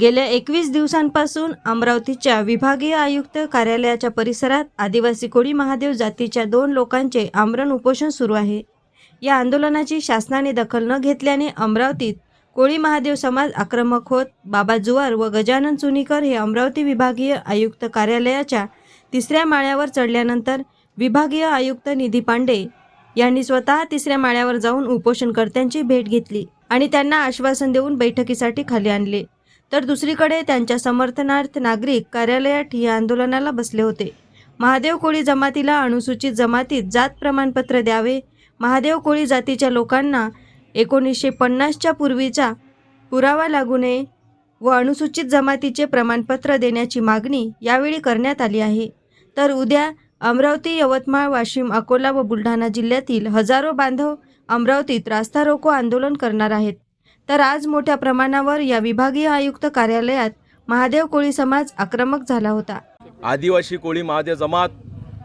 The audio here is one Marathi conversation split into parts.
गेल्या एकवीस दिवसांपासून अमरावतीच्या विभागीय आयुक्त कार्यालयाच्या परिसरात आदिवासी कोळी महादेव जातीच्या दोन लोकांचे आमरण उपोषण सुरू आहे. या आंदोलनाची शासनाने दखल न घेतल्याने अमरावतीत कोळी महादेव समाज आक्रमक होत बाबा जुवार व गजानन चुनीकर हे अमरावती विभागीय आयुक्त कार्यालयाच्या तिसऱ्या माळ्यावर चढल्यानंतर विभागीय आयुक्त निधी पांडे यांनी स्वतः तिसऱ्या माळ्यावर जाऊन उपोषणकर्त्यांची भेट घेतली आणि त्यांना आश्वासन देऊन बैठकीसाठी खाली आणले. तर दुसरीकडे त्यांच्या समर्थनार्थ नागरिक कार्यालयात या आंदोलनाला बसले होते. महादेव कोळी जमातीला अनुसूचित जमातीत जात प्रमाणपत्र द्यावे. महादेव कोळी जातीच्या लोकांना एकोणीसशे पन्नासच्या पूर्वीचा पुरावा लागू नये व अनुसूचित जमातीचे प्रमाणपत्र देण्याची मागणी यावेळी करण्यात आली आहे. तर उद्या अमरावती यवतमाळ वाशिम अकोला व बुलढाणा जिल्ह्यातील हजारो बांधव अमरावतीत रास्ता रोको आंदोलन करणार आहेत. तर आज मोठ्या प्रमाणावर या विभागीय आयुक्त कार्यालयात महादेव कोळी समाज आक्रमक झाला होता. आदिवासी कोळी महादेव जमात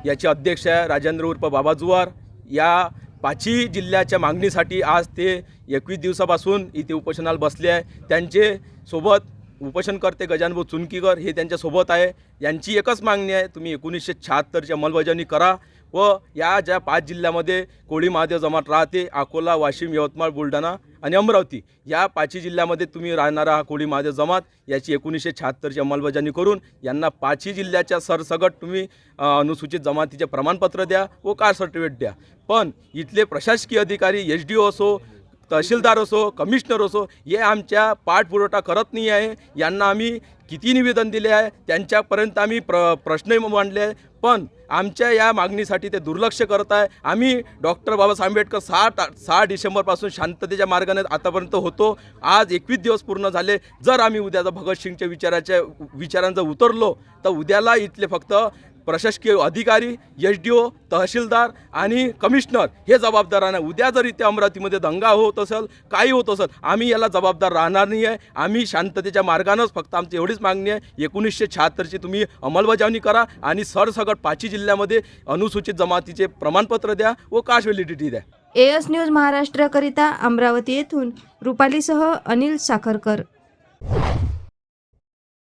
याचे अध्यक्ष आहे राजेंद्र उर्फ बाबा जुवार. या पाचही जिल्ह्याच्या मागणीसाठी आज ते एकवीस दिवसापासून इथे उपोषणाला बसले आहे. त्यांचे सोबत उपोषणकर्ते गजानभाऊ चुनकीकर हे त्यांच्यासोबत आहे. यांची एकच मागणी आहे तुम्ही एकोणीसशे शहात्तरची अंमलबजावणी करा. व या ज्या पाच जिल्ह्यामध्ये कोळी महादेव जमात राहते अकोला वाशिम यवतमाळ बुलढाणा आणि अमरावती या पाचही जिल्ह्यामध्ये तुम्ही राहणारा हा कोळी महादेव जमात. याची एकोणीसशे शहात्तरची अंमलबजावणी करून यांना पाचही जिल्ह्याच्या सरसगट तुम्ही अनुसूचित जमातीचे प्रमाणपत्र द्या व कार सर्टिफिकेट द्या. पण इथले प्रशासकीय अधिकारी एच डी ओ असो तहसीलदार असो कमिशनर असो हे आमच्या पाठपुरवठा करत नाही आहे. यांना आम्ही किती निवेदन दिले आहे त्यांच्यापर्यंत आम्ही प्र प्रश्नही मांडले आहे पण आमच्या या मागणीसाठी ते दुर्लक्ष करत आहे. आम्ही डॉक्टर बाबासाहेब आंबेडकर सहा सहा डिसेंबरपासून शांततेच्या मार्गाने आतापर्यंत होतो. आज एकवीस दिवस पूर्ण झाले. जर आम्ही उद्याचा भगतसिंगच्या विचाराच्या विचारांचं उतरलो तर उद्याला इथले फक्त प्रशासकीय अधिकारी एच डी ओ तहसीलदार आणि कमिशनर हे जबाबदार राहणार. उद्या जर इथे अमरावतीमध्ये दंगा होत असेल काही होत असेल आम्ही याला जबाबदार राहणार नाही आहे आम्ही शांततेच्या मार्गानंच फक्त आमची एवढीच मागणी आहे. एकोणीसशे शहात्तरची तुम्ही अंमलबजावणी करा आणि सरसगट पाचही जिल्ह्यामध्ये अनुसूचित जमातीचे प्रमाणपत्र द्या व काश व्हॅलिडिटी द्या. एएस न्यूज महाराष्ट्रकरिता अमरावती येथून रुपालीसह अनिल साखरकर.